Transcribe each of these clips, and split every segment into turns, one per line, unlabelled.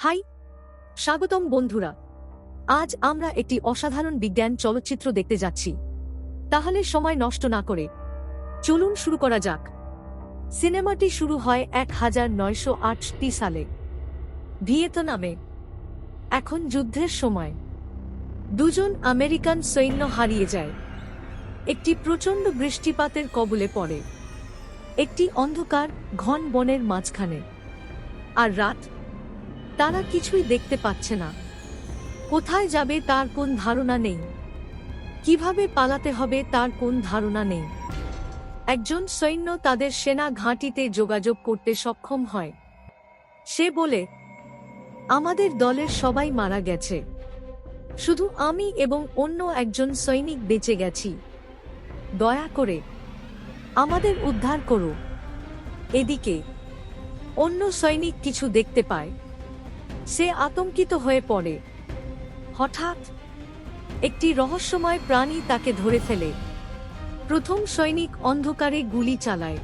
High. স্বাগতম, বন্ধুরা। আজ আমরা একটি অসাধারণ বিজ্ঞান চলচ্চিত্র দেখতে যাচ্ছি। তাহলে সময় নষ্ট না করে। চলুন শুরু করা যাক। সিনেমাটি শুরু হয় এক হাজার নয়শো আটটি সালে। ভিয়েতনামে। এখন যুদ্ধের সময়। দুজন আমেরিকান সৈন্য হারিয়ে যায়। একটি প্রচণ্ড বৃষ্টিপাতের কবলে পড়ে। একটি অন্ধকার ঘন বনের মাঝখানে। আর রাত তারা কিছুই দেখতে পাচ্ছে না। কোথায় যাবে তার কোন ধারণা নেই। কীভাবে পালাতে হবে তার কোন ধারণা নেই। একজন সৈন্য তাদের সেনা ঘাঁটিতে যোগাযোগ করতে সক্ষম হয়। সে বলে, আমাদের দলের সবাই মারা গেছে। শুধু আমি এবং অন্য একজন সৈনিক বেঁচে গেছি। দয়া করে আমাদের উদ্ধার করো। এদিকে অন্য সৈনিক কিছু দেখতে পায়। সে আতঙ্কিত হয়ে পড়ে। হঠাৎ একটি রহস্যময় প্রাণী তাকে ধরে ফেলে। প্রথম সৈনিক অন্ধকারে গুলি চালায়।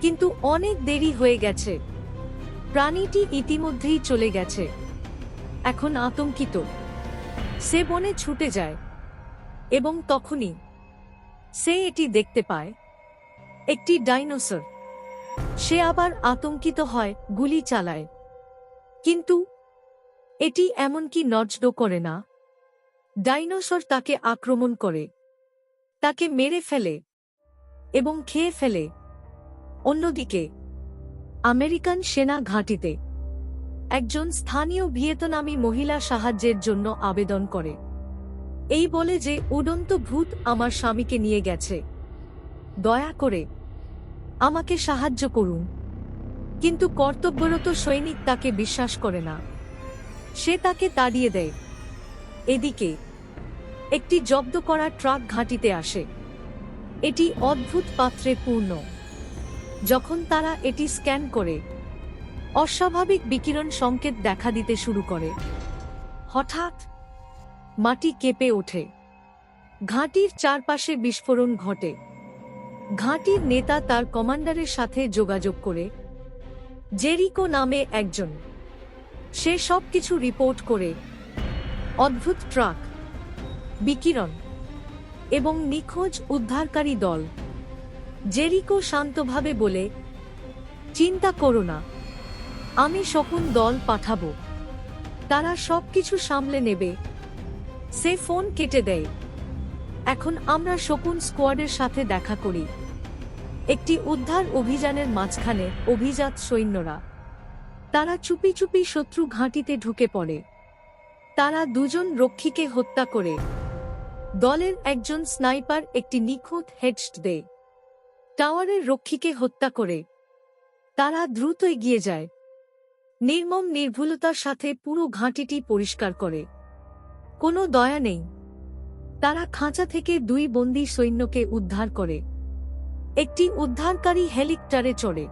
কিন্তু অনেক দেরি হয়ে গেছে। প্রাণীটি ইতিমধ্যেই চলে গেছে। এখন আতঙ্কিত। সে বনে ছুটে যায়। এবং তখনই সে এটি দেখতে পায়। একটি ডাইনোসর। সে আবার আতঙ্কিত হয়, গুলি চালায়। কিন্তু এটি এমনকি নজড করে না। ডাইনোসর তাকে আক্রমণ করে। তাকে মেরে ফেলে এবং খেয়ে ফেলে। অন্যদিকে, আমেরিকান সেনা ঘাঁটিতে একজন স্থানীয় ভিয়েতনামি মহিলা সাহায্যের জন্য আবেদন করে। এই বলে যে, উড়ন্ত ভূত আমার স্বামীকে নিয়ে গেছে। দয়া করে আমাকে সাহায্য করুন। কিন্তু কর্তব্যরত সৈনিক তাকে বিশ্বাস করে না। সে তাকে তাড়িয়ে দেয়। এদিকে, একটি জব্দ করা ট্রাক ঘাঁটিতে আসে। এটি অদ্ভুত পাত্রে পূর্ণ। যখন তারা এটি স্ক্যান করে, অস্বাভাবিক বিকিরণ সংকেত দেখা দিতে শুরু করে। হঠাৎ, মাটি কেঁপে ওঠে। ঘাঁটির চারপাশে বিস্ফোরণ ঘটে। ঘাঁটির নেতা তার কমান্ডারের সাথে যোগাযোগ করে জেরিকো নামে একজন। সে সব কিছু রিপোর্ট করে অদ্ভুত ট্রাক, বিকিরণ এবং নিখোঁজ উদ্ধারকারী দল। জেরিকো শান্তভাবে বলে, চিন্তা করো না, আমি শকুন দল পাঠাবো। তারা সব কিছু সামলে নেবে। সে ফোন কেটে দেয়। এখন আমরা শকুন স্কোয়াডের সাথে দেখা করি। একটি উদ্ধার অভিযানের মাঝখানে অভিজাত সৈন্যরা। তারা চুপি চুপি শত্রু ঘাঁটিতে ঢুকে পড়ে। তারা দুজন রক্ষীকে হত্যা করে। দলের একজন স্নাইপার একটি নিখুঁত হেডস্ট দেয়। টাওয়ারের রক্ষীকে হত্যা করে। তারা দ্রুত এগিয়ে যায়। নির্মম নির্ভুলতার সাথে পুরো ঘাঁটিটি পরিষ্কার করে। কোনো দয়া নেই। তারা খাঁচা থেকে দুই বন্দী সৈন্যকে উদ্ধার করে। একটি উদ্ধারকারী হেলিকপ্টারে চড়ে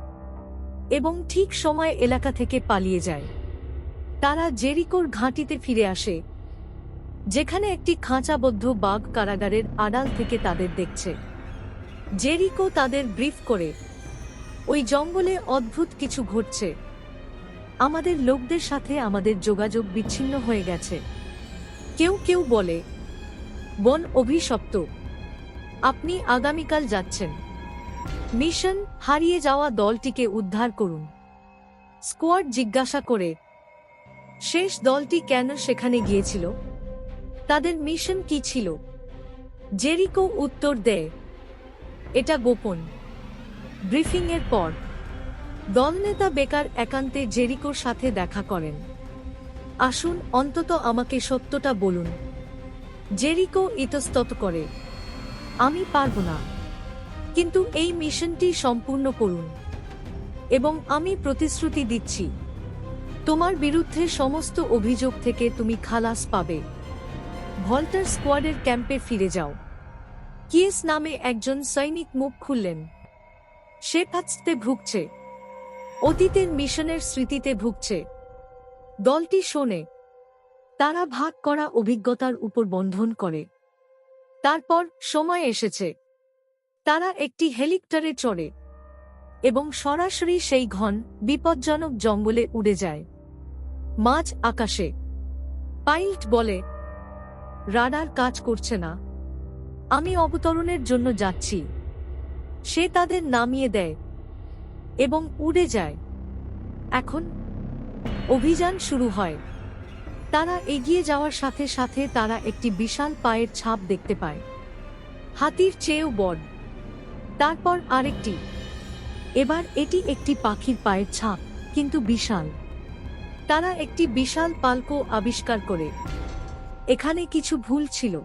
এবং ঠিক সময় এলাকা থেকে পালিয়ে যায়। তারা জেরিকোর ঘাঁটিতে ফিরে আসে, যেখানে একটি খাঁচাবদ্ধ বাঘ কারাগারের আড়াল থেকে তাদের দেখছে। জেরিকো তাদের ব্রিফ করে, ওই জঙ্গলে অদ্ভুত কিছু ঘটছে। আমাদের লোকদের সাথে আমাদের যোগাযোগ বিচ্ছিন্ন হয়ে গেছে। কেউ কেউ বলে, বন, অভিশপ্ত। আপনি আগামীকাল যাচ্ছেন। মিশন হারিয়ে যাওয়া দলটিকে উদ্ধার করুন। স্কোয়াড জিজ্ঞাসা করে, শেষ দলটি কেন সেখানে গিয়েছিল? তাদের মিশন কি ছিল? জেরিকো উত্তর দেয়, এটা গোপন। ব্রিফিংয়ের পর, দলনেতা বেকার একান্তে জেরিকোর সাথে দেখা করেন। আসুন, অন্তত আমাকে সত্যটা বলুন। জেরিকো ইতস্তত করে, আমি পারব না। কিন্তু এই মিশনটি সম্পূর্ণ করুন। এবং আমি প্রতিশ্রুতি দিচ্ছি, তোমার বিরুদ্ধে সমস্ত অভিযোগ থেকে তুমি খালাস পাবে। ভল্টার স্কোয়াডের ক্যাম্পে ফিরে যাও। কিয়েস নামে একজন সৈনিক মুখ খুললেন। সে ফাঁচতে ভুগছে। অতীতের মিশনের স্মৃতিতে ভুগছে। দলটি শোনে। তারা ভাগ করা অভিজ্ঞতার উপর বন্ধন করে। তারপর সময় এসেছে। তারা একটি হেলিকপ্টারে চড়ে এবং সরাসরি সেই ঘন, বিপজ্জনক জঙ্গলে উড়ে যায়। মাঝ আকাশে, পাইলট বলে, রাডার কাজ করছে না। আমি অবতরণের জন্য যাচ্ছি। সে তাদের নামিয়ে দেয় এবং উড়ে যায়। এখন অভিযান শুরু হয়। তারা এগিয়ে যাওয়ার সাথে সাথে তারা একটি বিশাল পায়ের ছাপ দেখতে পায়। হাতির চেয়েও বড়। তারপর আরেকটি। এবার এটি একটি পাখির পায়ের ছাপ, কিন্তু বিশাল। তারা একটি বিশাল পালকো আবিষ্কার করে। এখানে কিছু ভুল ছিল।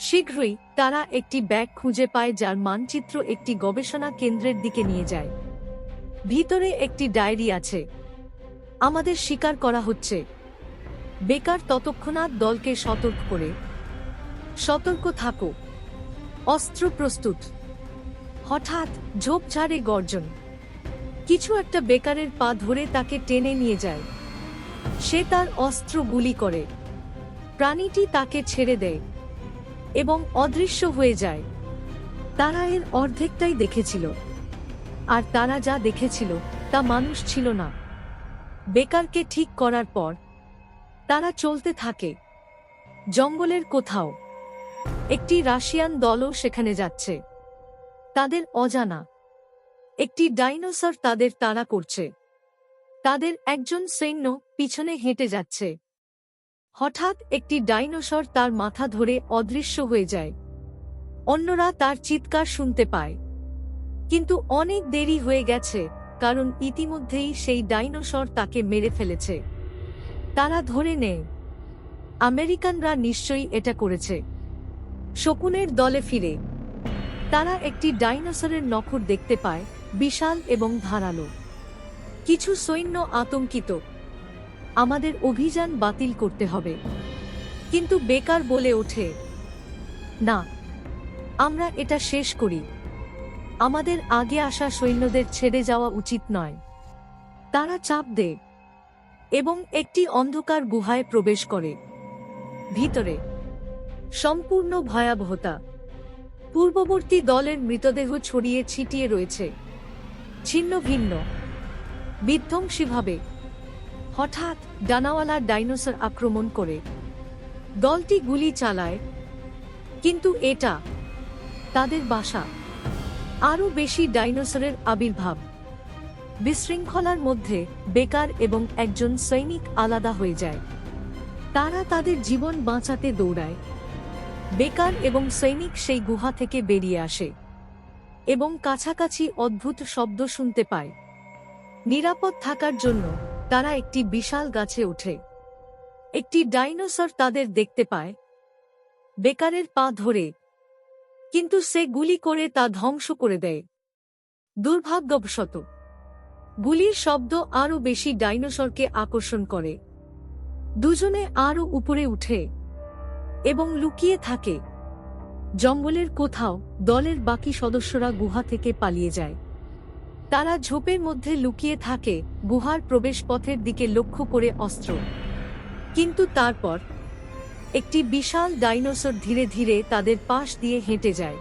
শীঘ্রই তারা একটি ব্যাগ খুঁজে পায় যার মানচিত্র একটি গবেষণা কেন্দ্রের দিকে নিয়ে যায়। ভিতরে একটি ডায়েরি আছে। আমাদের স্বীকার করা হচ্ছে। বেকার ততক্ষণাৎ দলকে সতর্ক করে। সতর্ক থাকো। অস্ত্র প্রস্তুত। হঠাৎ ঝোপঝাড়ে গর্জন। কিছু একটা বেকারের পা ধরে তাকে টেনে নিয়ে যায়। সে তার অস্ত্র গুলি করে। প্রাণীটি তাকে ছেড়ে দেয় এবং অদৃশ্য হয়ে যায়। তারা এর অর্ধেকটাই দেখেছিল। আর তারা যা দেখেছিল তা মানুষ ছিল না। বেকারকে ঠিক করার পর তারা চলতে থাকে। জঙ্গলের কোথাও। একটি রাশিয়ান দলও সেখানে যাচ্ছে। তাদের অজানা। একটি ডাইনোসর তাদের তাড়া করছে। তাদের একজন সৈন্য পিছনে হেঁটে যাচ্ছে। হঠাৎ একটি ডাইনোসর তার মাথা ধরে অদৃশ্য হয়ে যায়। অন্যরা তার চিৎকার শুনতে পায়। কিন্তু অনেক দেরি হয়ে গেছে, কারণ ইতিমধ্যেই সেই ডাইনোসর তাকে মেরে ফেলেছে। তারা ধরে নেয়, আমেরিকানরা নিশ্চয়ই এটা করেছে। শকুনের দলে ফিরে। তারা একটি ডাইনোসরের নখর দেখতে পায়, বিশাল এবং ধারালো। কিছু সৈন্য আতঙ্কিত। আমাদের অভিযান বাতিল করতে হবে। কিন্তু বেকার বলে ওঠে, না, আমরা এটা শেষ করি। আমাদের আগে আসা সৈন্যদের ছেড়ে যাওয়া উচিত নয়। তারা চাপ দেয় এবং একটি অন্ধকার গুহায় প্রবেশ করে। ভিতরে, সম্পূর্ণ ভয়াবহতা। পূর্ববর্তী দলের মৃতদেহ ছড়িয়ে ছিটিয়ে রয়েছে। ছিন্ন ভিন্ন। বিধ্বংসীভাবে। হঠাৎ ডানাওয়ালা ডাইনোসর আক্রমণ করে। দলটি গুলি চালায়। কিন্তু এটা তাদের বাসা। আরও বেশি ডাইনোসরের আবির্ভাব। বিশৃঙ্খলার মধ্যে বেকার এবং একজন সৈনিক আলাদা হয়ে যায়। তারা তাদের জীবন বাঁচাতে দৌড়ায়। বেকার এবং সৈনিক সেই গুহা থেকে বেরিয়ে আসে এবং কাছাকাছি অদ্ভুত শব্দ শুনতে পায়। নিরাপদ থাকার জন্য তারা একটি বিশাল গাছে ওঠে। একটি ডাইনোসর তাদের দেখতে পায়। বেকারের পা ধরে, কিন্তু সে গুলি করে তা ধ্বংস করে দেয়। দুর্ভাগ্যবশত, গুলির শব্দ আরও বেশি ডাইনোসরকে আকর্ষণ করে। দুজনে আরও উপরে উঠে। এবং লুকিয়ে থাকে। জঙ্গলের কোথাও দলের বাকি সদস্যরা গুহা থেকে পালিয়ে যায়। তারা ঝোপের মধ্যে লুকিয়ে থাকে গুহার প্রবেশপথের দিকে লক্ষ্য করে অস্ত্র। কিন্তু তারপর একটি বিশাল ডাইনোসর ধীরে ধীরে তাদের পাশ দিয়ে হেঁটে যায়।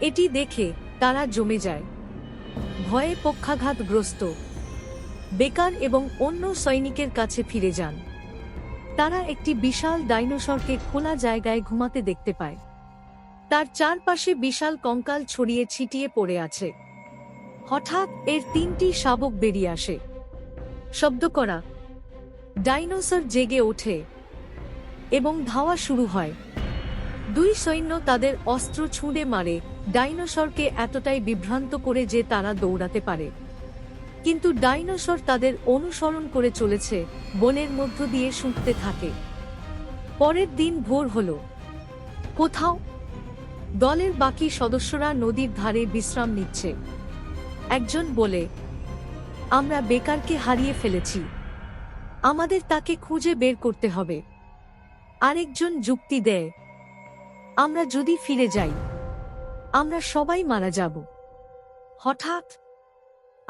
এটি দেখে তারা জমে যায়। ভয়ে পক্ষাঘাতগ্রস্ত। বেকার এবং অন্য সৈনিকের কাছে ফিরে যান। তারা একটি বিশাল ডাইনোসরকে খোলা জায়গায় ঘুমাতে দেখতে পায়। তার চারপাশে বিশাল কঙ্কাল ছড়িয়ে ছিটিয়ে পড়ে আছে। হঠাৎ এর তিনটি শাবক বেরিয়ে আসে। শব্দ করা। ডাইনোসর জেগে ওঠে এবং ধাওয়া শুরু হয়। দুই সৈন্য তাদের অস্ত্র ছুঁড়ে মারে। ডাইনোসরকে এতটাই বিভ্রান্ত করে যে তারা দৌড়াতে পারে। কিন্তু ডাইনোসর তাদের অনুসরণ করে চলেছে, বনের মধ্য দিয়ে শুঁকতে থাকে। পরের দিন ভোর হল। কোথাও? দলের বাকি সদস্যরা নদীর ধারে বিশ্রাম নিচ্ছে। একজন বলে, আমরা বেকারকে হারিয়ে ফেলেছি। আমাদের তাকে খুঁজে বের করতে হবে। আরেকজন যুক্তি দেয়, আমরা যদি ফিরে যাই, আমরা সবাই মারা যাব। হঠাৎ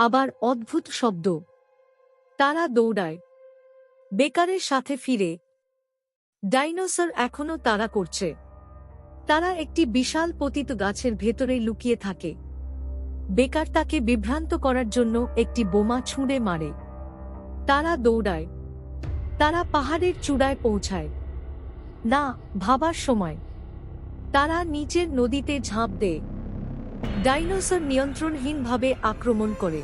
আবার অদ্ভুত শব্দ। তারা দৌড়ায়। বেকারের সাথে ফিরে। ডাইনোসর এখনও তারা করছে। তারা একটি বিশাল পতিত গাছের ভেতরে লুকিয়ে থাকে। বেকার তাকে বিভ্রান্ত করার জন্য একটি বোমা ছুঁড়ে মারে। তারা দৌড়ায়। তারা পাহাড়ের চূড়ায় পৌঁছায়। না, ভাবার সময়। তারা নিচের নদীতে ঝাঁপ দেয়। ডাইনোসর নিয়ন্ত্রণহীনভাবে আক্রমণ করে।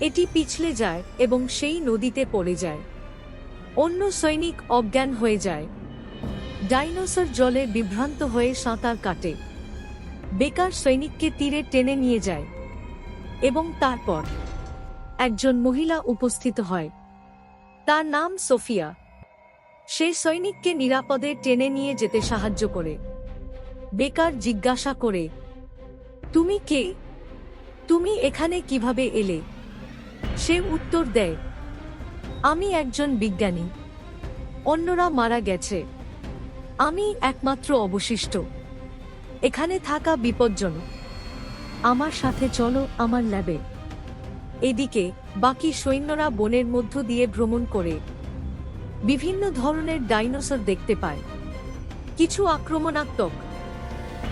এটি পিছলে যায় এবং সেই নদীতে পড়ে যায়। অন্য সৈনিক অজ্ঞান হয়ে যায়। ডাইনোসর জলে বিভ্রান্ত হয়ে সাঁতার কাটে। বেকার সৈনিককে তীরে টেনে নিয়ে যায় এবং তারপর একজন মহিলা উপস্থিত হয়। তার নাম সোফিয়া। সে সৈনিককে নিরাপদে টেনে নিয়ে যেতে সাহায্য করে। বেকার জিজ্ঞাসা করে তুমি কে? তুমি এখানে কীভাবে এলে? সে উত্তর দেয়, আমি একজন বিজ্ঞানী। অন্যরা মারা গেছে। আমি একমাত্র অবশিষ্ট। এখানে থাকা বিপজ্জনক। আমার সাথে চলো আমার ল্যাবে। এদিকে বাকি সৈন্যরা বনের মধ্য দিয়ে ভ্রমণ করে। বিভিন্ন ধরনের ডাইনোসর দেখতে পায়। কিছু আক্রমণাত্মক,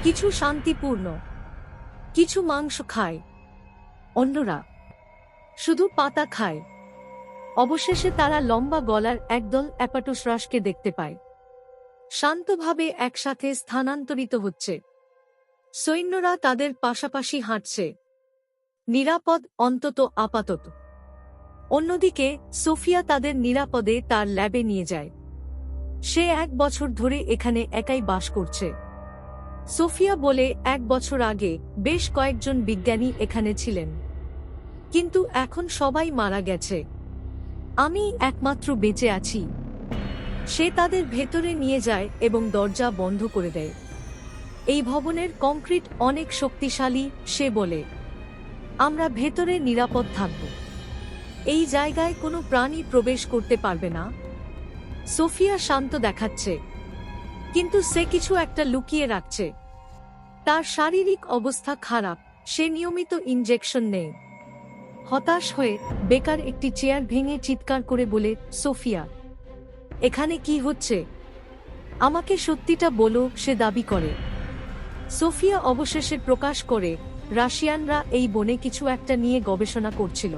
কিছু শান্তিপূর্ণ। কিছু মাংস খায়। অন্যরা শুধু পাতা খায়। অবশেষে তারা লম্বা গলার একদল অ্যাপাটোসরাসকে দেখতে পায়। শান্তভাবে একসাথে স্থানান্তরিত হচ্ছে। সৈন্যরা তাদের পাশাপাশি হাঁটছে। নিরাপদ, অন্তত আপাতত। অন্যদিকে, সোফিয়া তাদের নিরাপদে তার ল্যাবে নিয়ে যায়। সে এক বছর ধরে এখানে একাই বাস করছে। সোফিয়া বলে, এক বছর আগে বেশ কয়েকজন বিজ্ঞানী এখানে ছিলেন। কিন্তু এখন সবাই মারা গেছে। আমি একমাত্র বেঁচে আছি। সে তাদের ভেতরে নিয়ে যায় এবং দরজা বন্ধ করে দেয়। এই ভবনের কংক্রিট অনেক শক্তিশালী, সে বলে, আমরা ভেতরে নিরাপদ থাকব। এই জায়গায় কোনো প্রাণী প্রবেশ করতে পারবে না? সোফিয়া শান্ত দেখাচ্ছে। কিন্তু সে কিছু একটা লুকিয়ে রাখছে। তার শারীরিক অবস্থা খারাপ, সে নিয়মিত ইনজেকশন নেয়। হতাশ হয়ে বেকার একটি চেয়ার ভেঙে চিৎকার করে বলে, সোফিয়া, এখানে কি হচ্ছে? আমাকে সত্যিটা বলো, সে দাবি করে। সোফিয়া অবশেষে প্রকাশ করে, রাশিয়ানরা এই বনে কিছু একটা নিয়ে গবেষণা করছিল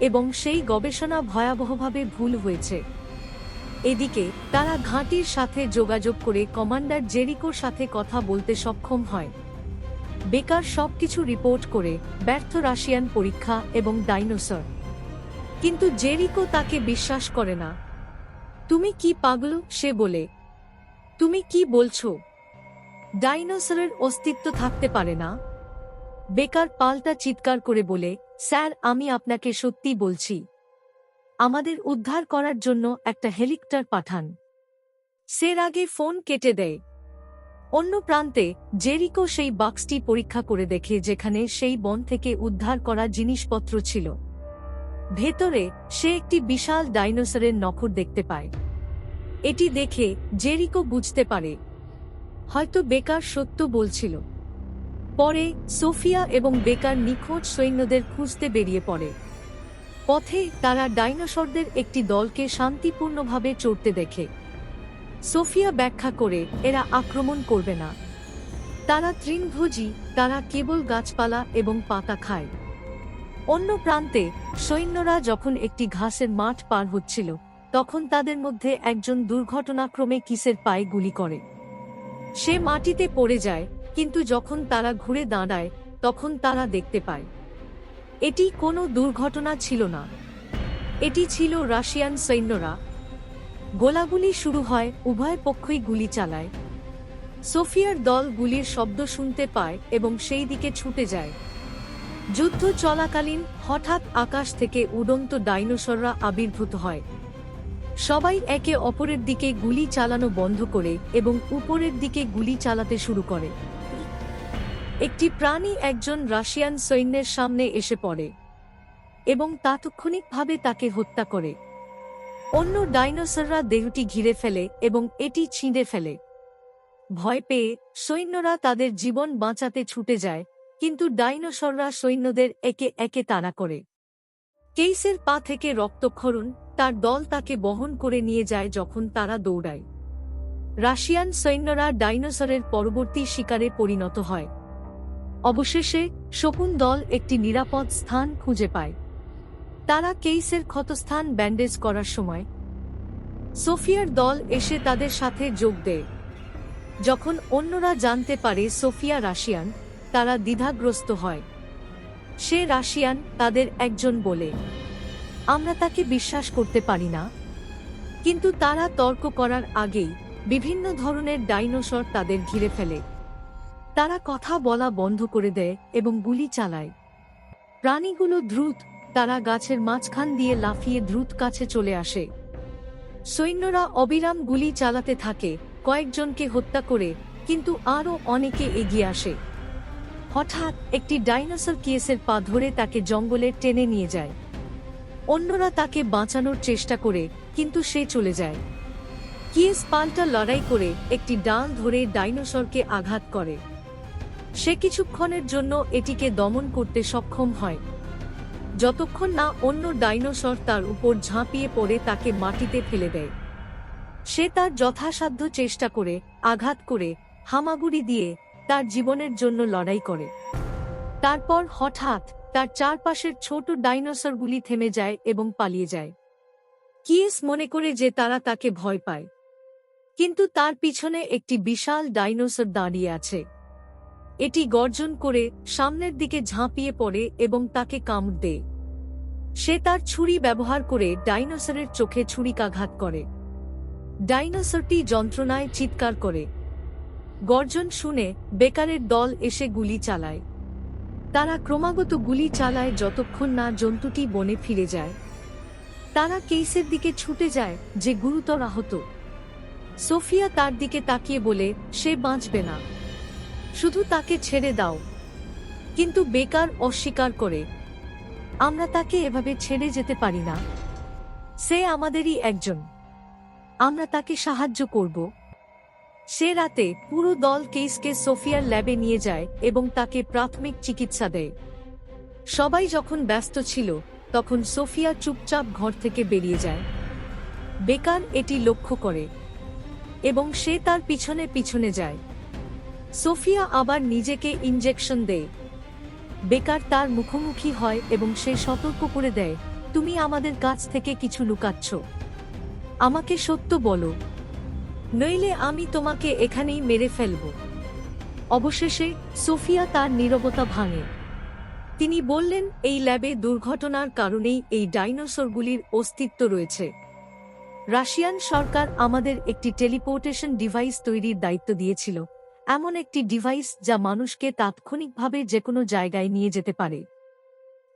এবং সেই গবেষণা ভয়াবহভাবে ভুল হয়েছে। এদিকে, তারা ঘাঁটির সাথে যোগাযোগ করে কমান্ডার জেরিকোর সাথে কথা বলতে সক্ষম হয়। বেকার সবকিছু রিপোর্ট করে ব্যর্থ রাশিয়ান পরীক্ষা এবং ডাইনোসর। কিন্তু জেরিকো তাকে বিশ্বাস করে না। তুমি কি পাগল? সে বলে। তুমি কি বলছো? ডাইনোসরের অস্তিত্ব থাকতে পারে না। বেকার পাল্টা চিৎকার করে বলে, স্যার, আমি আপনাকে সত্যি বলছি। আমাদের উদ্ধার করার জন্য একটা হেলিকপ্টার পাঠান। সের আগে ফোন কেটে দেয়। অন্য প্রান্তে, জেরিকো সেই বাক্সটি পরীক্ষা করে দেখে যেখানে সেই বন থেকে উদ্ধার করা জিনিসপত্র ছিল। ভেতরে, সে একটি বিশাল ডাইনোসরের নখর দেখতে পায়। এটি দেখে জেরিকো বুঝতে পারে। হয়তো বেকার সত্য বলছিল। পরে, সোফিয়া এবং বেকার নিখোঁজ সৈন্যদের খুঁজতে বেরিয়ে পড়ে। পথে তারা ডাইনোসরদের একটি দলকে শান্তিপূর্ণভাবে চড়তে দেখে। সোফিয়া ব্যাখ্যা করে, এরা আক্রমণ করবে না। তারা তৃণভোজী, তারা কেবল গাছপালা এবং পাতা খায়। অন্য প্রান্তে, সৈন্যরা যখন একটি ঘাসের মাঠ পার হচ্ছিল, তখন তাদের মধ্যে একজন দুর্ঘটনাক্রমে কিসের পায়ে গুলি করে। সে মাটিতে পড়ে যায়, কিন্তু যখন তারা ঘুরে দাঁড়ায়, তখন তারা দেখতে পায়। এটি কোনো দুর্ঘটনা ছিল না। এটি ছিল রাশিয়ান সৈন্যরা। গোলাগুলি শুরু হয় উভয় পক্ষই গুলি চালায়। সোফিয়ার দল গুলির শব্দ শুনতে পায় এবং সেই দিকে ছুটে যায়। যুদ্ধ চলাকালীন হঠাৎ আকাশ থেকে উড়ন্ত ডাইনোসররা আবির্ভূত হয়। সবাই একে অপরের দিকে গুলি চালানো বন্ধ করে এবং উপরের দিকে গুলি চালাতে শুরু করে। একটি প্রাণী একজন রাশিয়ান সৈন্যের সামনে এসে পড়ে এবং তাৎক্ষণিকভাবে তাকে হত্যা করে। অন্য ডাইনোসররা দেহটি ঘিরে ফেলে এবং এটি ছিঁড়ে ফেলে। ভয় পেয়ে সৈন্যরা তাদের জীবন বাঁচাতে ছুটে যায়, কিন্তু ডাইনোসররা সৈন্যদের একে একে তাড়া করে। কেইসের পা থেকে রক্তক্ষরণ তার দল তাকে বহন করে নিয়ে যায় যখন তারা দৌড়ায়। রাশিয়ান সৈন্যরা ডাইনোসরের পরবর্তী শিকারে পরিণত হয়। অবশেষে শকুন দল একটি নিরাপদ স্থান খুঁজে পায়। তারা কেইসের ক্ষতস্থান ব্যান্ডেজ করার সময় সোফিয়ার দল এসে তাদের সাথে যোগ দেয়। যখন অন্যরা জানতে পারে সোফিয়া রাশিয়ান, তারা দ্বিধাগ্রস্ত হয়। সে রাশিয়ান তাদের একজন বলে, আমরা তাকে বিশ্বাস করতে পারি না। কিন্তু তারা তর্ক করার আগেই বিভিন্ন ধরনের ডাইনোসর তাদের ঘিরে ফেলে। তারা কথা বলা বন্ধ করে দেয় এবং গুলি চালায়। প্রাণীগুলো দ্রুত, তারা গাছের মাঝখান দিয়ে লাফিয়ে দ্রুত কাছে চলে আসে। সৈন্যরা অবিরাম গুলি চালাতে থাকে, কয়েকজনকে হত্যা করে, কিন্তু আরও অনেকে এগিয়ে আসে। হঠাৎ একটি ডাইনোসর কিয়েসের পা ধরে তাকে জঙ্গলে টেনে নিয়ে যায়। অন্যরা তাকে বাঁচানোর চেষ্টা করে, কিন্তু সে চলে যায়। কিয়েস পাল্টা লড়াই করে একটি ডাল ধরে ডাইনোসরকে আঘাত করে। সে কিছুক্ষণের জন্য এটিকে দমন করতে সক্ষম হয়। যতক্ষণ না অন্য ডাইনোসর তার উপর ঝাঁপিয়ে পড়ে তাকে মাটিতে ফেলে দেয়। সে তার যথাসাধ্য চেষ্টা করে, আঘাত করে, হামাগুড়ি দিয়ে তার জীবনের জন্য লড়াই করে। তারপর হঠাৎ তার চারপাশের ছোট ডাইনোসরগুলি থেমে যায় এবং পালিয়ে যায়। কিয়েস মনে করে যে তারা তাকে ভয় পায়। কিন্তু তার পিছনে একটি বিশাল ডাইনোসর দাঁড়িয়ে আছে। এটি গর্জন করে সামনের দিকে ঝাঁপিয়ে পড়ে এবং তাকে কামড় দেয়। সে তার ছুরি ব্যবহার করে ডাইনোসরের চোখে ছুরিকাঘাত করে। ডাইনোসরটি যন্ত্রণায় চিৎকার করে। গর্জন শুনে বেকারের দল এসে গুলি চালায়। তারা ক্রমাগত গুলি চালায় যতক্ষণ না জন্তুটি বনে ফিরে যায়। তারা কেইসের দিকে ছুটে যায় যে গুরুতর আহত। সোফিয়া তার দিকে তাকিয়ে বলে, সে বাঁচবে না। শুধু তাকে ছেড়ে দাও। কিন্তু বেকার অস্বীকার করে, আমরা তাকে এভাবে ছেড়ে যেতে পারি না। সে আমাদেরই একজন। আমরা তাকে সাহায্য করব। সে রাতে পুরো দল কেসকে সোফিয়ার ল্যাবে নিয়ে যায় এবং তাকে প্রাথমিক চিকিৎসা দেয়। সবাই যখন ব্যস্ত ছিল, তখন সোফিয়া চুপচাপ ঘর থেকে বেরিয়ে যায়। বেকার এটি লক্ষ্য করে এবং সে তার পিছনে পিছনে যায়। সোফিয়া আবার নিজেকে ইনজেকশন দেয়। বেকার তার মুখোমুখি হয় এবং সে সতর্ক করে দেয়, তুমি আমাদের কাছ থেকে কিছু লুকাচ্ছ। আমাকে সত্য বলো। নইলে আমি তোমাকে এখানেই মেরে ফেলব। অবশেষে সোফিয়া তার নীরবতা ভাঙে। তিনি বললেন, এই ল্যাবে দুর্ঘটনার কারণেই এই ডাইনোসরগুলির অস্তিত্ব রয়েছে। রাশিয়ান সরকার আমাদের একটি টেলিপোর্টেশন ডিভাইস তৈরির দায়িত্ব দিয়েছিল। এমন একটি ডিভাইস যা মানুষকে তাৎক্ষণিকভাবে যে কোনো জায়গায় নিয়ে যেতে পারে।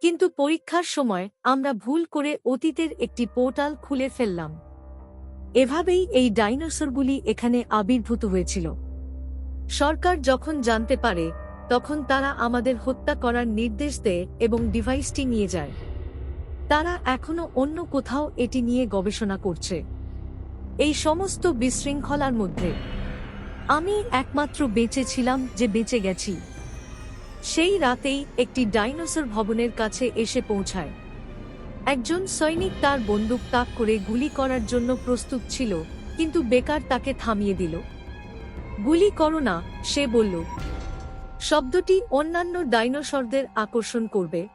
কিন্তু পরীক্ষার সময় আমরা ভুল করে অতীতের একটি পোর্টাল খুলে ফেললাম। এভাবেই এই ডাইনোসরগুলি এখানে আবির্ভূত হয়েছিল। সরকার যখন জানতে পারে, তখন তারা আমাদের হত্যা করার নির্দেশ দেয় এবং ডিভাইসটি নিয়ে যায়। তারা এখনও অন্য কোথাও এটি নিয়ে গবেষণা করছে। এই সমস্ত বিশৃঙ্খলার মধ্যে আমি একমাত্র বেঁচে ছিলাম যে বেঁচে গেছি। সেই রাতেই একটি ডাইনোসর ভবনের কাছে এসে পৌঁছায়। একজন সৈনিক তার বন্দুক তাক করে গুলি করার জন্য প্রস্তুত ছিল, কিন্তু বেকার তাকে থামিয়ে দিল। গুলি করো না, সে বলল। শব্দটি অন্যান্য ডাইনোসরদের আকর্ষণ করবে।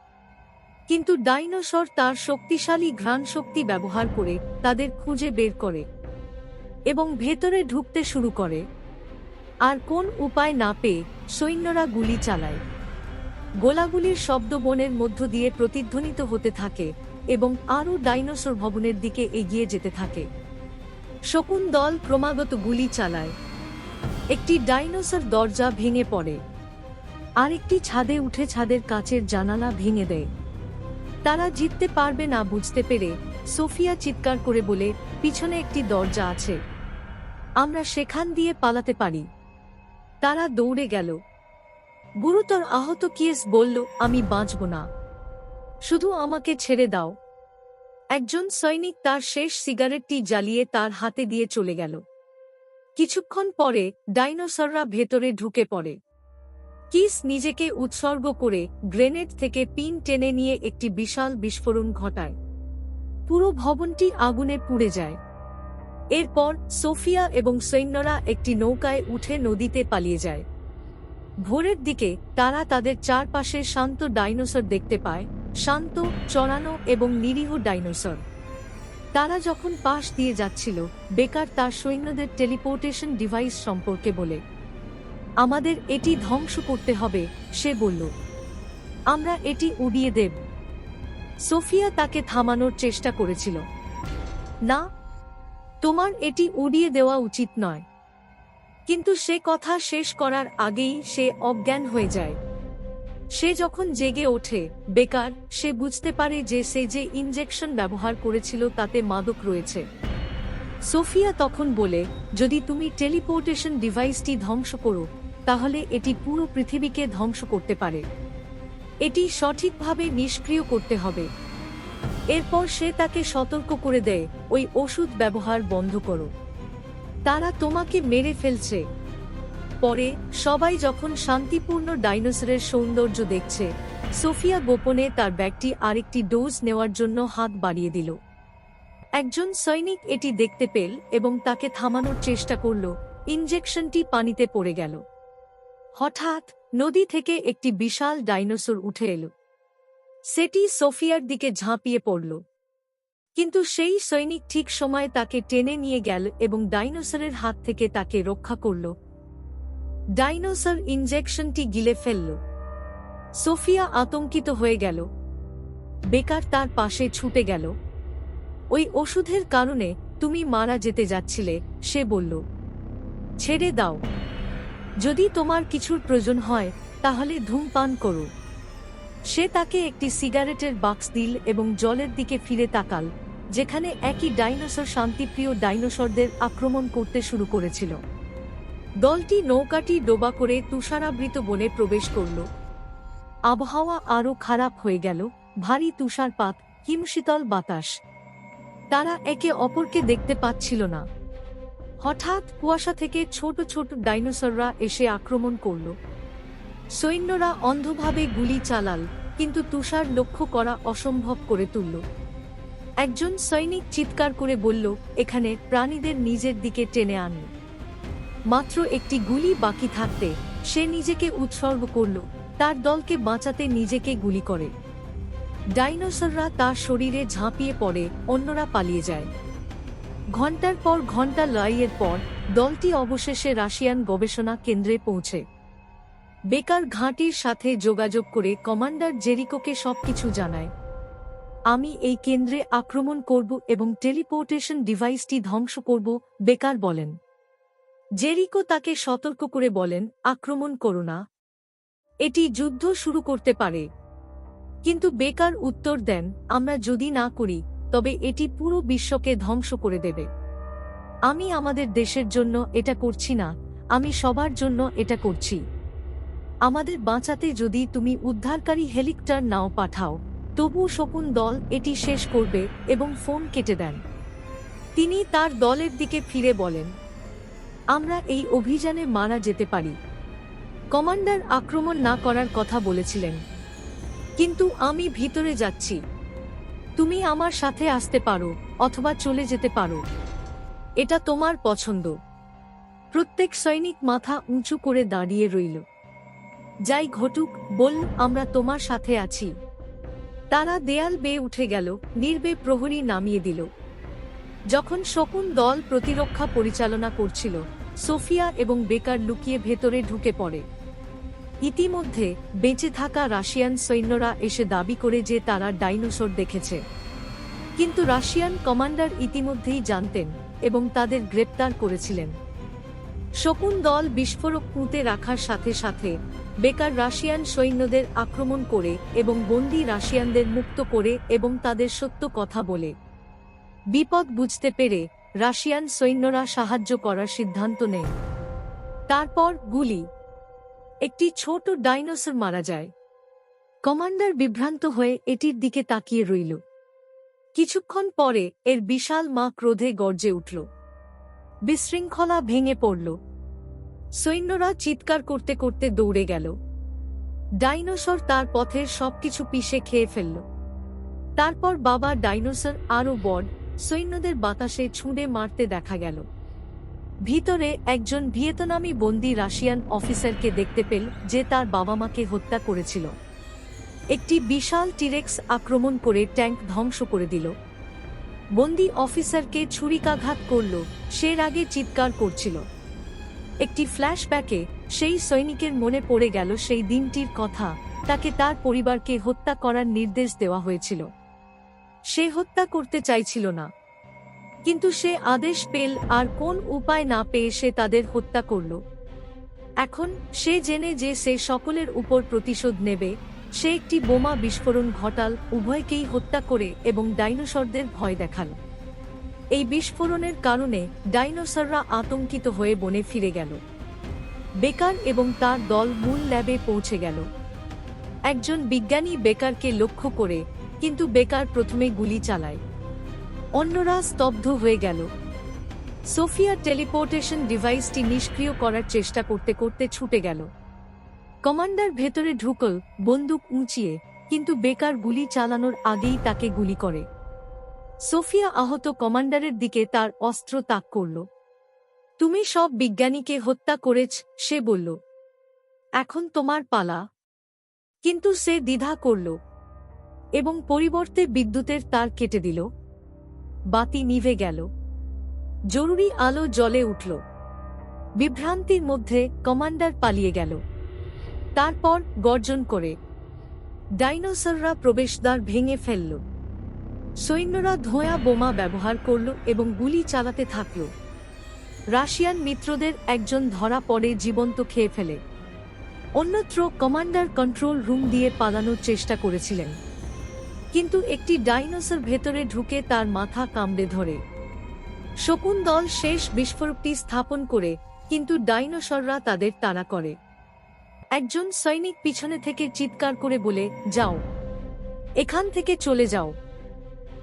কিন্তু ডাইনোসর তার শক্তিশালী ঘ্রাণ শক্তি ব্যবহার করে তাদের খুঁজে বের করে এবং ভেতরে ঢুকতে শুরু করে। আর কোন উপায় না পেয়ে সৈন্যরা গুলি চালায়। গোলাগুলির শব্দ বনের মধ্য দিয়ে প্রতিধ্বনিত হতে থাকে এবং আরও ডাইনোসর ভবনের দিকে এগিয়ে যেতে থাকে। শকুন দল ক্রমাগত গুলি চালায়। একটি ডাইনোসর দরজা ভেঙে পড়ে। আরেকটি ছাদে উঠে ছাদের কাচের জানালা ভেঙে দেয়। তারা জিততে পারবে না বুঝতে পেরে সোফিয়া চিৎকার করে বলে, পিছনে একটি দরজা আছে। আমরা সেখান দিয়ে পালাতে পারি। তারা দৌড়ে গেল। গুরুতর আহত কিয়েস বলল, আমি বাঁচব না। শুধু আমাকে ছেড়ে দাও। একজন সৈনিক তার শেষ সিগারেটটি জ্বালিয়ে তার হাতে দিয়ে চলে গেল। কিছুক্ষণ পরে ডাইনোসররা ভেতরে ঢুকে পড়ে। কিস নিজেকে উৎসর্গ করে গ্রেনেড থেকে পিন টেনে নিয়ে একটি বিশাল বিস্ফোরণ ঘটায়। পুরো ভবনটি আগুনে পুড়ে যায়। এরপর সোফিয়া এবং সৈন্যরা একটি নৌকায় উঠে নদীতে পালিয়ে যায়। ভোরের দিকে তারা তাদের চারপাশে শান্ত ডাইনোসর দেখতে পায়, শান্ত, চড়ানো এবং নিরীহ ডাইনোসর। তারা যখন পাশ দিয়ে যাচ্ছিল, বেকার তার সৈন্যদের টেলিপোর্টেশন ডিভাইস সম্পর্কে বলে, আমাদের এটি ধ্বংস করতে হবে, সে বলল। আমরা এটি উড়িয়ে দেব। সোফিয়া তাকে থামানোর চেষ্টা করেছিল। না তোমার এটি উড়িয়ে দেওয়া উচিত নয়। কিন্তু সে কথা শেষ করার আগেই সে অজ্ঞান হয়ে যায়। সে যখন জেগে ওঠে, বেকার, সে বুঝতে পারে যে সে যে ইনজেকশন ব্যবহার করেছিল তাতে মাদক রয়েছে। সোফিয়া তখন বলে, যদি তুমি টেলিপোর্টেশন ডিভাইসটি ধ্বংস করো, তাহলে এটি পুরো পৃথিবীকে ধ্বংস করতে পারে। এটি সঠিকভাবে নিষ্ক্রিয় করতে হবে। এরপর সে তাকে সতর্ক করে দেয়, ওই ওষুধ ব্যবহার বন্ধ করো। তারা তোমাকে মেরে ফেলছে। পরে সবাই যখন শান্তিপূর্ণ ডাইনোসরের সৌন্দর্য দেখছে, সোফিয়া গোপনে তার ব্যাগটি আরেকটি ডোজ নেওয়ার জন্য হাত বাড়িয়ে দিল। একজন সৈনিক এটি দেখতে পেল এবং তাকে থামানোর চেষ্টা করল। ইনজেকশনটি পানিতে পড়ে গেল। হঠাৎ নদী থেকে একটি বিশাল ডাইনোসর উঠে এলো। সেটি সোফিয়ার দিকে ঝাঁপিয়ে পড়ল। কিন্তু সেই সৈনিক ঠিক সময়ে তাকে টেনে নিয়ে গেল এবং ডাইনোসরের হাত থেকে তাকে রক্ষা করল। ডাইনোসর ইনজেকশনটি গিলে ফেলল। সোফিয়া আতঙ্কিত হয়ে গেল। বেকার তার পাশে ছুটে গেল। ওই ওষুধের কারণে তুমি মারা যেতে যাচ্ছিলে, সে বলল। ছেড়ে দাও। যদি তোমার কিছুর প্রয়োজন হয়, তাহলে ধূমপান করো। সে তাকে একটি সিগারেটের বাক্স দিল এবং জলের দিকে ফিরে তাকাল, যেখানে একই ডাইনোসর শান্তিপ্রিয় ডাইনোসরদের আক্রমণ করতে শুরু করেছিল। দলটি নৌকাটি ডোবা করে তুষারাবৃত বনে প্রবেশ করল। আবহাওয়া আরও খারাপ হয়ে গেল, ভারী তুষারপাত, হিমশীতল বাতাস। তারা একে অপরকে দেখতে পাচ্ছিল না। হঠাৎ কুয়াশা থেকে ছোট ছোট ডাইনোসররা এসে আক্রমণ করল। সৈন্যরা অন্ধভাবে গুলি চালাল, কিন্তু তুষার লক্ষ্য করা অসম্ভব করে তুলল। একজন সৈনিক চিৎকার করে বলল, এখানে প্রাণীদের নিজের দিকে টেনে আনল মাত্র একটি গুলি বাকি থাকতে, সে নিজেকে উৎসর্গ করল, তার দলকে বাঁচাতে নিজেকে গুলি করে। ডাইনোসররা তার শরীরে ঝাঁপিয়ে পড়ে, অন্যরা পালিয়ে যায়। ঘণ্টার পর ঘণ্টা লড়াইয়ের পর, দলটি অবশেষে রাশিয়ান গবেষণা কেন্দ্রে পৌঁছে। বেকার ঘাঁটির সাথে যোগাযোগ করে কমান্ডার জেরিকোকে সবকিছু জানায়। আমি এই কেন্দ্রে আক্রমণ করব এবং টেলিপোর্টেশন ডিভাইসটি ধ্বংস করব, বেকার বলেন। জেরিকো তাকে সতর্ক করে বলেন, আক্রমণ করো না। এটি যুদ্ধ শুরু করতে পারে। কিন্তু বেকার উত্তর দেন, আমরা যদি না করি, তবে এটি পুরো বিশ্বকে ধ্বংস করে দেবে। আমি আমাদের দেশের জন্য এটা করছি না, আমি সবার জন্য এটা করছি। আমাদের বাঁচাতে যদি তুমি উদ্ধারকারী হেলিকপ্টার নাও পাঠাও, তবু শকুন দল এটি শেষ করবে এবং ফোন কেটে দেন। তিনি তার দলের দিকে ফিরে বলেন, আমরা এই অভিযানে মারা যেতে পারি। কমান্ডার আক্রমণ না করার কথা বলেছিলেন, কিন্তু আমি ভিতরে যাচ্ছি। তুমি আমার সাথে আসতে পারো অথবা চলে যেতে পারো। এটা তোমার পছন্দ। প্রত্যেক সৈনিক মাথা উঁচু করে দাঁড়িয়ে রইল। যাই ঘটুক, বল, আমরা তোমার সাথে আছি। তারা দেয়াল বেয়ে উঠে গেল, নির্বে প্রহরী নামিয়ে দিল। যখন শকুন দল প্রতিরক্ষা পরিচালনা করছিল, সোফিয়া এবং বেকার লুকিয়ে ভেতরে ঢুকে পড়ে। ইতিমধ্যে বেঁচে থাকা রাশিয়ান সৈন্যরা এসে দাবি করে যে তারা ডাইনোসর দেখেছে। কিন্তু রাশিয়ান কমান্ডার ইতিমধ্যেই জানতেন এবং তাদের গ্রেপ্তার করেছিলেন। শকুন দল বিস্ফোরক পুঁতে রাখার সাথে সাথে বেকার রাশিয়ান সৈন্যদের আক্রমণ করে এবং বন্দি রাশিয়ানদের মুক্ত করে এবং তাদের সত্য কথা বলে। বিপদ বুঝতে পেরে রাশিয়ান সৈন্যরা সাহায্য করার সিদ্ধান্ত নেয়। তারপর গুলি। একটি ছোট ডাইনোসর মারা যায়। কমান্ডার বিভ্রান্ত হয়ে এটির দিকে তাকিয়ে রইল। কিছুক্ষণ পরে এর বিশাল মা ক্রোধে গর্জে উঠল। বিশৃঙ্খলা ভেঙে পড়ল। সৈন্যরা চিৎকার করতে করতে দৌড়ে গেল। ডাইনোসর তার পথের সবকিছু পিষে খেয়ে ফেলল। তারপর বাবা ডাইনোসর আরও বড, সৈন্যদের বাতাসে ছুঁড়ে মারতে দেখা গেল। ভিতরে একজন ভিয়েতনামি বন্দি রাশিয়ান অফিসারকে দেখতে পেল যে তার বাবা মাকে হত্যা করেছিল। একটি বিশাল টিরেক্স আক্রমণ করে ট্যাঙ্ক ধ্বংস করে দিল। বন্দি অফিসারকে ছুরিকাঘাত করল সের আগে চিৎকার করছিল। একটি ফ্ল্যাশব্যাকে সেই সৈনিকের মনে পড়ে গেল সেই দিনটির কথা, তাকে তার পরিবারকে হত্যা করার নির্দেশ দেওয়া হয়েছিল। সে হত্যা করতে চাইছিল না। কিন্তু সে আদেশ পেল আর কোন উপায় না পেয়ে সে তাদের হত্যা করল। এখন সে জেনে যে সে সকলের উপর প্রতিশোধ নেবে, সে একটি বোমা বিস্ফোরণ ঘটাল, উভয়কেই হত্যা করে এবং ডাইনোসরদের ভয় দেখাল। এই বিস্ফোরণের কারণে ডাইনোসররা আতঙ্কিত হয়ে বনে ফিরে গেল। বেকার এবং তার দল মূল ল্যাবে পৌঁছে গেল। একজন বিজ্ঞানী বেকারকে লক্ষ্য করে কিন্তু বেকার প্রথমে গুলি চালায়। অন্যরা স্তব্ধ হয়ে গেল। সোফিয়া টেলিপোর্টেশন ডিভাইসটি নিষ্ক্রিয় করার চেষ্টা করতে করতে ছুটে গেল। কমান্ডার ভেতরে ঢুকল, বন্দুক উঁচিয়ে, কিন্তু বেকার গুলি চালানোর আগেই তাকে গুলি করে। সোফিয়া আহত কমান্ডারের দিকে তার অস্ত্র তাক করল। তুমি সব বিজ্ঞানীকে হত্যা করেছ সে বলল। এখন তোমার পালা কিন্তু সে দ্বিধা করল এবং পরিবর্তে বিদ্যুতের তার কেটে দিল। বাতি নিভে গেল। জরুরি আলো জলে উঠল। বিভ্রান্তির মধ্যে কমান্ডার পালিয়ে গেল। তারপর গর্জন করে ডাইনোসররা প্রবেশদ্বার ভেঙে ফেলল। সৈন্যরা ধোঁয়া বোমা ব্যবহার করল এবং গুলি চালাতে থাকল। রাশিয়ান মিত্রদের একজন ধরা পড়ে জীবন্ত খেয়ে ফেলে। অন্যত্র কমান্ডার কন্ট্রোল রুম দিয়ে পালানোর চেষ্টা করেছিলেন। কিন্তু একটি ডাইনোসর ভেতরে ঢুকে তার মাথা কামড়ে ধরে। শকুন দল শেষ বিস্ফোরকটি স্থাপন করে, কিন্তু ডাইনোসররা তাদের তাড়া করে। একজন সৈনিক পিছনে থেকে চিৎকার করে বলে, যাও। এখান থেকে চলে যাও।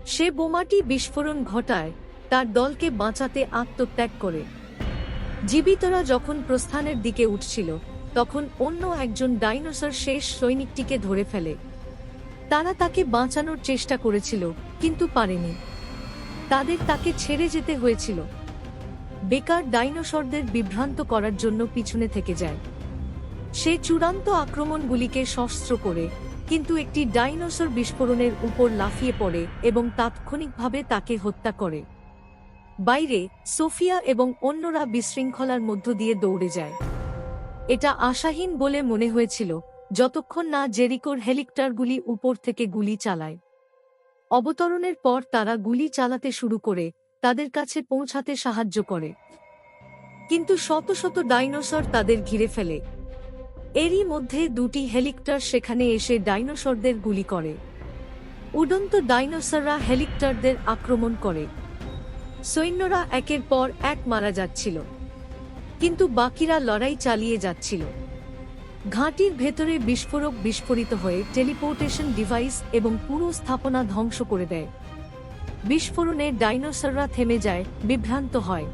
সে বোমাটি বিস্ফোরণ ঘটায়, তার দলকে বাঁচাতে আত্মত্যাগ করে। জীবিতরা যখন প্রস্থানের দিকে উঠছিল, তখন অন্য একজন ডাইনোসর শেষ সৈনিকটিকে ধরে ফেলে। তারা তাকে বাঁচানোর চেষ্টা করেছিল, কিন্তু পারেনি। তাদের তাকে ছেড়ে যেতে হয়েছিল। বেকার ডাইনোসরদের বিভ্রান্ত করার জন্য পিছনে থেকে যায়। সে চূড়ান্ত আক্রমণগুলিকে সশস্ত্র করে কিন্তু একটি ডাইনোসর বিস্ফোরণের উপর লাফিয়ে পড়ে এবং তাৎক্ষণিকভাবে তাকে হত্যা করে। বাইরে, সোফিয়া এবং অন্যরা বিশৃঙ্খলার মধ্য দিয়ে দৌড়ে যায়। এটা আশাহীন বলে মনে হয়েছিল, যতক্ষণ না জেরিকোর হেলিকপ্টারগুলি উপর থেকে গুলি চালায়। অবতরণের পর তারা গুলি চালাতে শুরু করে, তাদের কাছে পৌঁছাতে সাহায্য করে। কিন্তু শত শত ডাইনোসর তাদের ঘিরে ফেলে। এরই মধ্যে দুটি হেলিকপ্টার সেখানে এসে ডাইনোসরদের গুলি করে। উডন্ত ডাইনোসররা হেলিকপ্টারদের আক্রমণ করে। সৈন্যরা একের পর এক মারা যাচ্ছিল। কিন্তু বাকিরা লড়াই চালিয়ে যাচ্ছিল। ঘাঁটির ভেতরে বিস্ফোরক বিস্ফোরিত হয়ে টেলিপোর্টেশন ডিভাইস এবং পুরো স্থাপনা ধ্বংস করে দেয়। বিস্ফোরণে ডাইনোসররা থেমে যায়, বিভ্রান্ত হয়।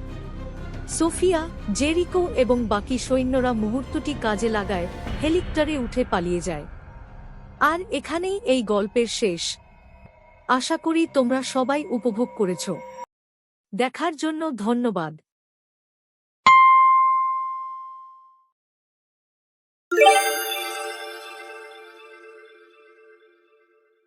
সোফিয়া, জেরিকো এবং বাকি সৈন্যরা মুহূর্তটি কাজে লাগায়, হেলিকপ্টারে উঠে পালিয়ে যায়। আর এখানেই এই গল্পের শেষ। আশা করি তোমরা সবাই উপভোগ করেছ। দেখার জন্য ধন্যবাদ। Yeah.